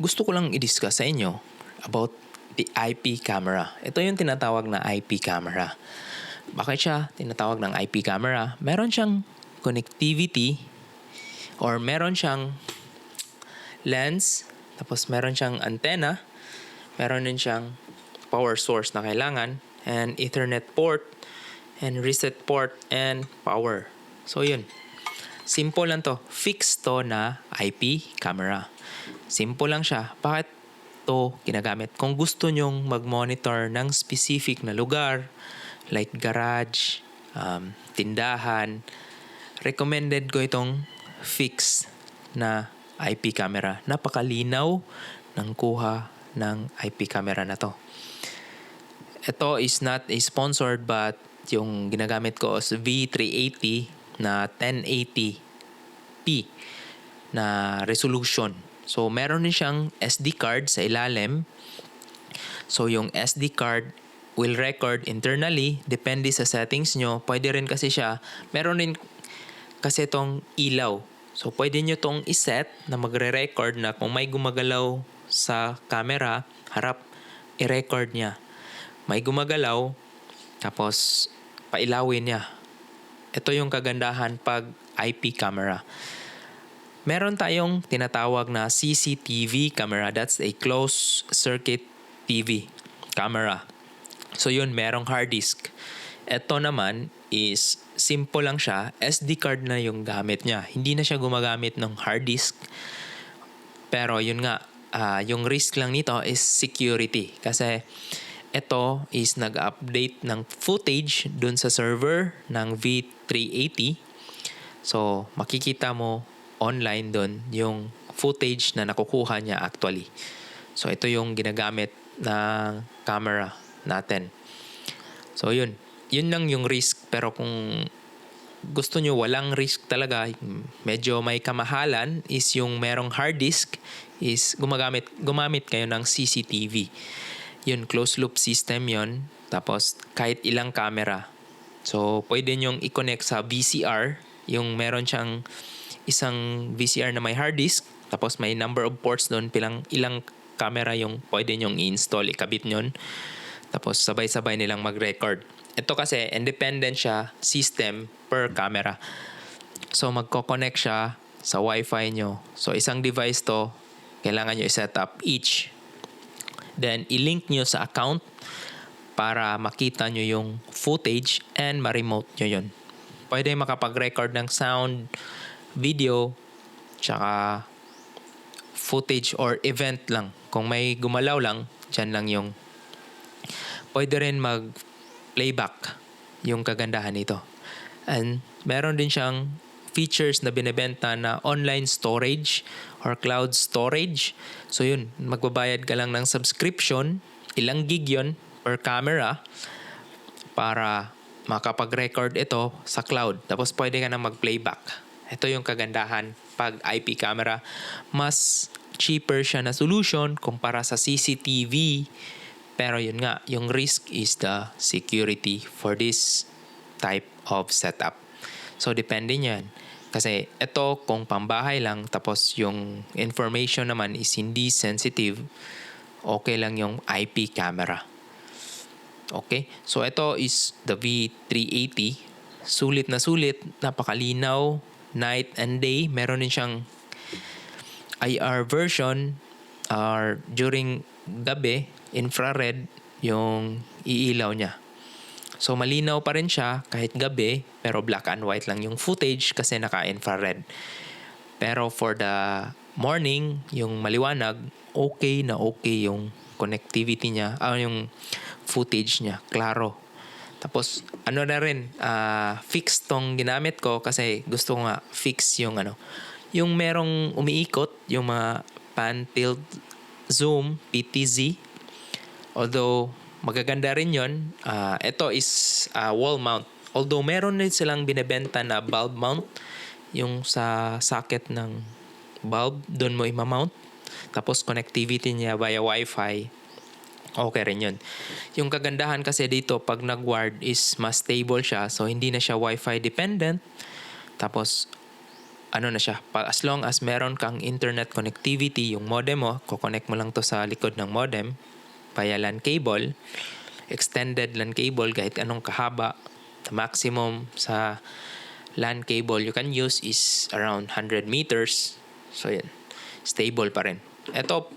gusto ko lang i-discuss sa inyo about the IP camera. Ito yung tinatawag na IP camera. Bakit siya tinatawag ng IP camera? Meron siyang connectivity or meron siyang lens, tapos meron siyang antenna, meron din siyang power source na kailangan, and Ethernet port, and reset port, and power. So yun. Simple lang to. Fixed to na IP camera. Simple lang siya. Bakit to ginagamit? Kung gusto nyong mag-monitor ng specific na lugar, like garage, um, tindahan, recommended ko itong fixed na IP camera. Napakalinaw ng kuha ng IP camera na to. Ito is not a sponsored but yung ginagamit ko is V380 na 1080p na resolution. So, meron din siyang SD card sa ilalim. So, yung SD card will record internally. Depende sa settings nyo. Pwede rin kasi siya. Meron din kasi itong ilaw. So, pwede nyo itong iset na magre-record na kung may gumagalaw sa camera, harap, i-record niya. May gumagalaw, tapos pailawin niya. Ito yung kagandahan pag IP camera. Meron tayong tinatawag na CCTV camera. That's a closed circuit TV camera. So yun, merong hard disk. Ito naman is simple lang siya. SD card na yung gamit niya. Hindi na siya gumagamit ng hard disk. Pero yun nga, ah, yung risk lang nito is security. Kasi ito is nag-update ng footage dun sa server ng V380. So, makikita mo online dun yung footage na nakukuha niya actually. So, ito yung ginagamit ng camera natin. So, yun. Yun lang yung risk. Pero kung gusto nyo walang risk talaga, medyo may kamahalan is yung merong hard disk is gumagamit, gumamit kayo ng CCTV. Yun, closed loop system yon Tapos, kahit ilang camera. So, pwede nyong i-connect sa VCR. Yung meron siyang isang VCR na may hard disk. Tapos, may number of ports doon. Pilang, ilang camera yung pwede nyong i-install, ikabit nyon. Tapos, sabay-sabay nilang mag-record. Ito kasi, independent siya system per camera. So, magko-connect siya sa Wi-Fi nyo. So, isang device to, kailangan nyo i-set up each Then, i-link nyo sa account para makita nyo yung footage and ma-remote nyo yun. Pwede makapag-record ng sound, video, tsaka footage or event lang. Kung may gumalaw lang, dyan lang yung pwede rin mag-playback yung kagandahan nito. And meron din siyang features na binebenta na online storage or cloud storage. So yun, magbabayad ka lang ng subscription, ilang gig yun per camera para makapag-record ito sa cloud. Tapos pwede ka na mag-playback. Ito yung kagandahan pag IP camera. Mas cheaper siya na solution kumpara sa CCTV. Pero yun nga, yung risk is the security for this type of setup. So, depende niyan. Kasi ito kung pambahay lang tapos yung information naman is hindi sensitive, okay lang yung IP camera. Okay? So ito is the V380. Sulit na sulit, napakalinaw, night and day. Meron din siyang IR version or during gabi, infrared yung iilaw niya. So malinaw pa rin siya kahit gabi pero black and white lang yung footage kasi naka-infrared. Pero for the morning, yung maliwanag, okay na okay yung connectivity niya, ah, yung footage niya, klaro. Tapos ano na rin, uh, fix tong ginamit ko kasi gusto ko nga fix yung ano, yung merong umiikot, yung mga pan tilt zoom PTZ. Although magaganda rin yon. Uh, ito is uh, wall mount. Although meron din silang binebenta na bulb mount, yung sa socket ng bulb, doon mo i-mount. Tapos connectivity niya via Wi-Fi, okay rin yun. Yung kagandahan kasi dito, pag nag-wired is mas stable siya. So, hindi na siya Wi-Fi dependent. Tapos, ano na siya, as long as meron kang internet connectivity, yung modem mo, kukonect mo lang to sa likod ng modem, via LAN cable, extended LAN cable, kahit anong kahaba, the maximum sa LAN cable you can use is around 100 meters. So, yun. Stable pa rin. Ito,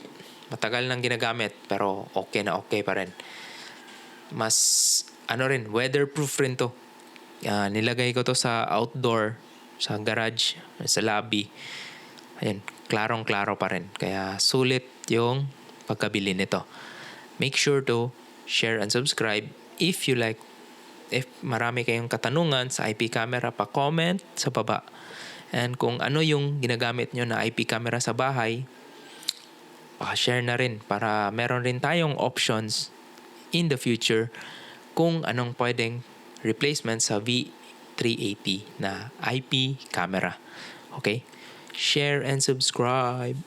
matagal nang ginagamit, pero okay na okay pa rin. Mas, ano rin, weatherproof rin to. Ah, nilagay ko to sa outdoor, sa garage, sa lobby. Ayun, klarong-klaro pa rin. Kaya sulit yung pagkabili nito. Make sure to share and subscribe if you like. If marami kayong katanungan sa IP camera, pa-comment sa baba. And kung ano yung ginagamit nyo na IP camera sa bahay, share na rin para meron rin tayong options in the future kung anong pwedeng replacement sa V380 na IP camera. Okay? Share and subscribe.